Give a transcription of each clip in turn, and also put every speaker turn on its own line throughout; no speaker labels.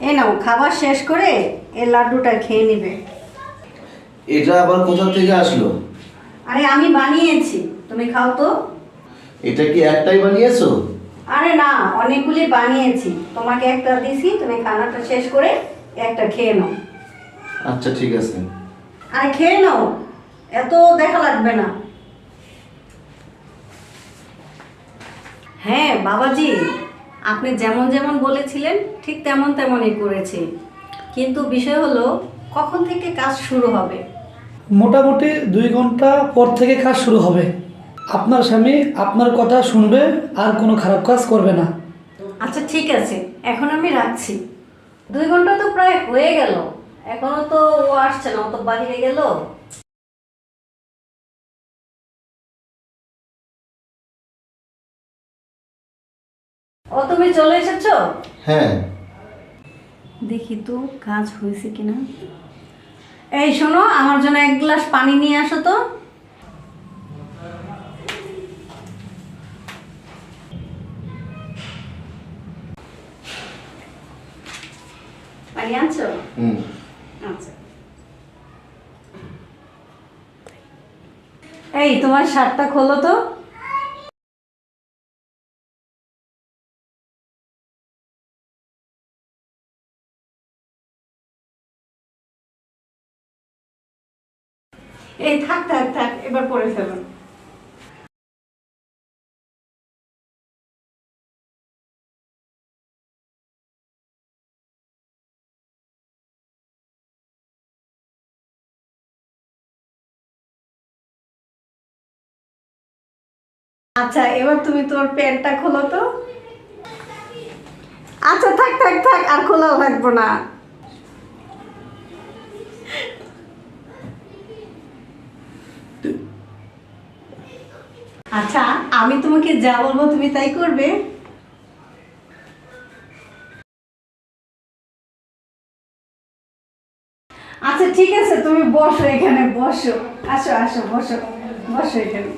এ নাও খাবার শেষ করে এই লাড্ডুটা খেয়ে নিবে।
এটা আবার কোথা থেকে আসলো?
আরে আমি বানিয়েছি তুমি খাও তো।
এটা কি একটাই বানিয়েছো?
আরে না অনেকগুলি বানিয়েছি। তোমাকে একটা দিছি তুমি খানাটা শেষ করে একটা খেয়ে নাও।
আচ্ছা ঠিক আছে।
আরে খেয়ে নাও এত দেখা লাগবে না। হ্যাঁ বাবাজি। আপনি যেমন যেমন বলেছিলেন ঠিক তেমন তেমনই করেছি। কিন্তু বিষয় হলো কখন থেকে কাজ শুরু হবে?
মোটামুটি দুই ঘণ্টা পর থেকে কাজ শুরু হবে। আপনার স্বামী আপনার কথা শুনবে আর কোনো খারাপ কাজ করবে না।
আচ্ছা ঠিক আছে। এখন আমি রাখছি। দুই ঘণ্টা তো প্রায় হয়ে গেল। এখনও তো ও আসছে না ও তো বাহিরে গেল। ও তুমি চলে এসেছ?
হ্যাঁ।
দেখি তো কাজ হয়েছে কিনা। এই শোনো আমার জন্য এক গ্লাস পানি নিয়ে আসো তো। পানি আনছো?
হুম।
আচ্ছা। এই তোমার শার্টটা খোলো তো। এই থাক থাক থাক, এবার পরে ফেলো আচ্ছা এবার তুমি তোর প্যান্টটা খোলো তো। আচ্ছা থাক থাক থাক, আর খোলা লাগবো না। আচ্ছা আমি তোমাকে যা বলব তুমি তাই করবে। আচ্ছা ঠিক আছে, তুমি বসো এখানে, বসো। আসো আসো, বসো বসো এখানে।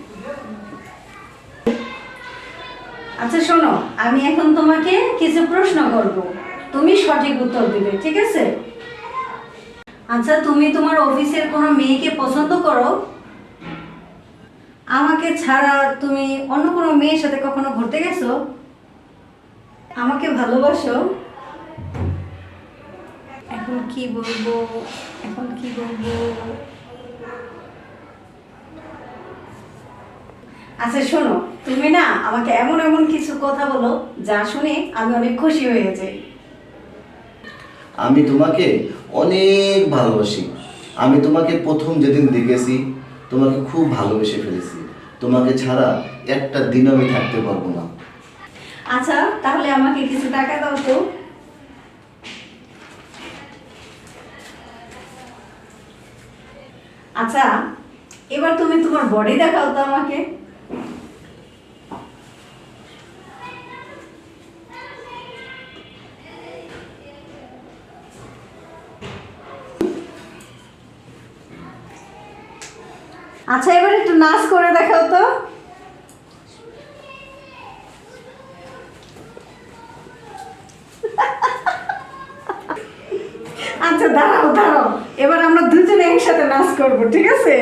আচ্ছা শোনো, আমি এখন তোমাকে কিছু প্রশ্ন করব। তুমি সঠিক উত্তর দিবে, ঠিক আছে? আচ্ছা তুমি তোমার অফিসের কোনো মেয়েকে পছন্দ করো? আমাকে ছাড়া তুমি অন্য কোনো মেয়ের সাথে কখনো ঘুরতে গেছো? আমাকে ভালোবাসো। এখন কি বলব? এখন কি বলব? আচ্ছা শোনো, তুমি না আমাকে এমন এমন কিছু কথা বলো যা শুনে আমি অনেক খুশি হয়ে যাই।
আমি তোমাকে অনেক ভালোবাসি। আমি তোমাকে প্রথম যেদিন দেখেছি তোমাকে খুব ভালোবেসে ফেলেছি। তোমাকে ছাড়া একটা দিন আমি থাকতে পারব না।
আচ্ছা তাহলে আমাকে কিছু টাকা দাও তো। আচ্ছা এবার তুমি তোমার বডি দেখাও তো আমাকে। আচ্ছা এবার একটু নাচ করে দেখাও তো। আচ্ছা দাঁড়াও দাঁড়াও। এবার আমরা দুজনে একসাথে নাচ করব, ঠিক আছে?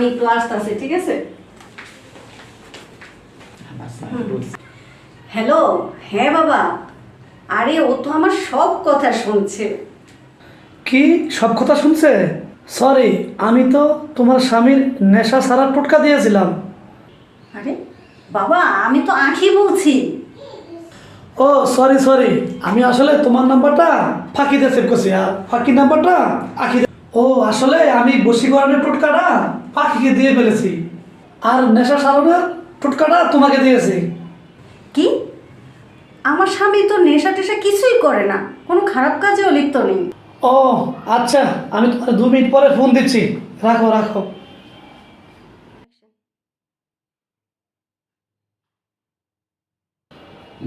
আমি একটু আসতেছি ঠিক আছে? হ্যালো হ্যাঁ বাবা। আরে ও তো আমার সব কথা শুনছে।
কি? সব কথা শুনছে? সরি আমি তো তোমার স্বামীর নেশা সারার টোটকা দিয়েছিলাম।
আরে বাবা আমি তো আঁখি বলছি
ও সরি সরি আমি আসলে তোমার নাম্বারটা ফাঁকিতে সেভ করছি আর ফাঁকি নাম্বারটা আঁকি ও আসলে আমি বশীকরণের টোটকাটা পাখিকে দিয়ে ফেলেছি। আর নেশা সারানোর টুটকাটা তোমাকে দিয়েছি।
কি? আমার স্বামী তো নেশা টেশা কিছুই করে না। কোনো খারাপ কাজেও লিপ্ত নেই।
ও আচ্ছা আমি তোমার দু মিনিট পরে ফোন দিচ্ছি। রাখো রাখো।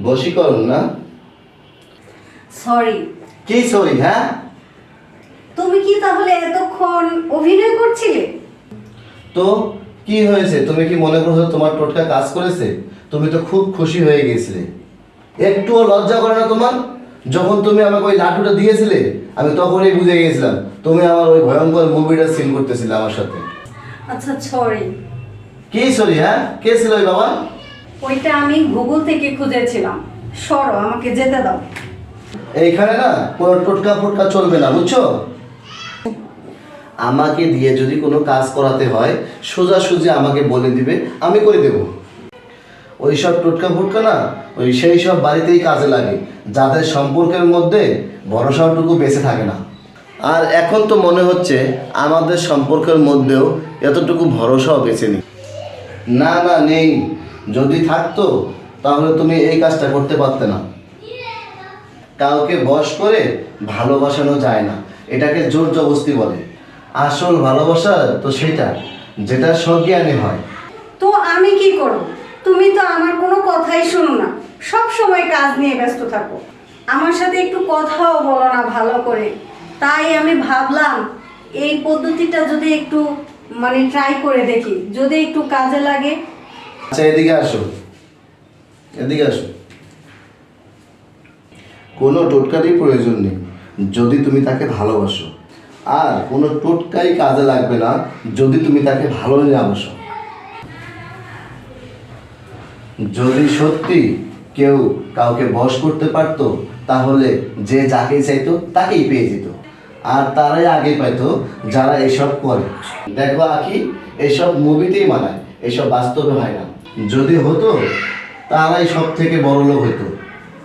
বশীকরণ না?
সরি।
কি সরি হ্যাঁ?
তুমি কি তাহলে এতক্ষণ অভিনয় করছিলে?
তো কি হয়েছে? তুমি কি মনে করছ তোমার টোটকা কাজ করেছে? তুমি তো খুব খুশি হয়ে গেছিলে একটুও লজ্জা করে না তোমার? যখন তুমি আমাকে ওই লাটুটা দিয়েছিলে আমি তখনই বুঝে গিয়েছিলাম তুমি আমার ওই ভয়ঙ্কর মুভিটা সিন করতেছিলে আমার সাথে।
আচ্ছা সরি
কি সরি হ্যাঁ? কে ছিল ওই বাবা?
ওইটা আমি গুগল থেকে খুঁজেছিলাম। সরো আমাকে যেতে দাও।
এইখানে না কোনো টোটকা ফোটকা চলবে না বুঝছ? আমাকে দিয়ে যদি কোনো কাজ করাতে হয়, সোজাসুজি আমাকে বলে দিবে, আমি করে দেব। ওই সব টোটকা ফুটকা না, ওই সেই সব বাড়িতেই কাজে লাগে, যাদের সম্পর্কের মধ্যে ভরসাটুকু বেঁচে থাকে না। আর এখন তো মনে হচ্ছে আমাদের সম্পর্কের মধ্যেও এতটুকু ভরসাও বেঁচে নেই। না না, নেই। যদি থাকতো, তাহলে তুমি এই কাজটা করতে পারতে না। কাউকে বশ করে ভালোবাসানো যায় না। এটাকে জোর জবস্তি বলে। আসল ভালোবাসা তো সেটা যেটা সজ্ঞানে হয়।
তো আমি কি করব? তুমি তো আমার কোনো কথাই শোনো না। সব সময় কাজ নিয়ে ব্যস্ত থাকো। আমার সাথে একটু কথাও বলো না ভালো করে। তাই আমি ভাবলাম এই পদ্ধতিটা যদি একটু মানে ট্রাই করে দেখি যদি একটু কাজে লাগে।
আচ্ছা এদিকে আসো। এদিকে আসো। কোনো টোটকারই প্রয়োজন নেই যদি তুমি তাকে ভালোবাসো। আর কোনো টোটকাই কাজে লাগবে না যদি তুমি তাকে ভালো না বাসো যদি সত্যি কেউ কাউকে বশ করতে পারতো, তাহলে যে যাকে চাইতো তাকেই পেয়ে যেত। আর তারাই আগে পাইতো যারা এসব করে। দেখো আখি, এসব মুভিতেই মানায়, এসব বাস্তবে হয় না। যদি হতো, তারাই সব থেকে বড় লোক হতো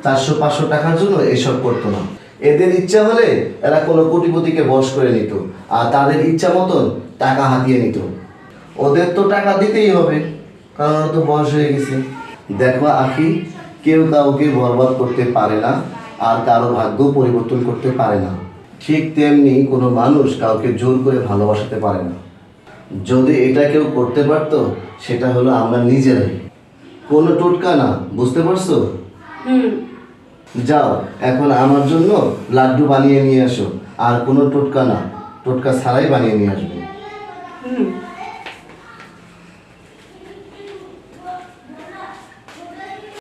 চারশো পাঁচশো টাকার জন্য এসব করতো না। এদের ইচ্ছা হলে এরা কোনো কোটিপতিকে বশ করে নিত, আর তাদের ইচ্ছা মতন টাকা হাতিয়ে নিত। ওদের তো টাকা দিতেই হবে, কারণ তো বয়স হয়ে গেছে। দেখো আখি, কেউ কাউকে বরবাদ করতে পারে না, আর কারও ভাগ্য পরিবর্তন করতে পারে না। ঠিক তেমনি কোনো মানুষ কাউকে জোর করে ভালোবাসাতে পারে না। যদি এটা কেউ করতে পারতো, সেটা হলো আমরা নিজেরাই। কোনো টোটকা না, বুঝতে পারছ?
হুম।
যাও, এখন আমার জন্য লাড্ডু বানিয়ে নিয়ে আসো আর কোনো টোটকা না। টোটকা ছাড়াই বানিয়ে নিয়ে আসবে।
হুম।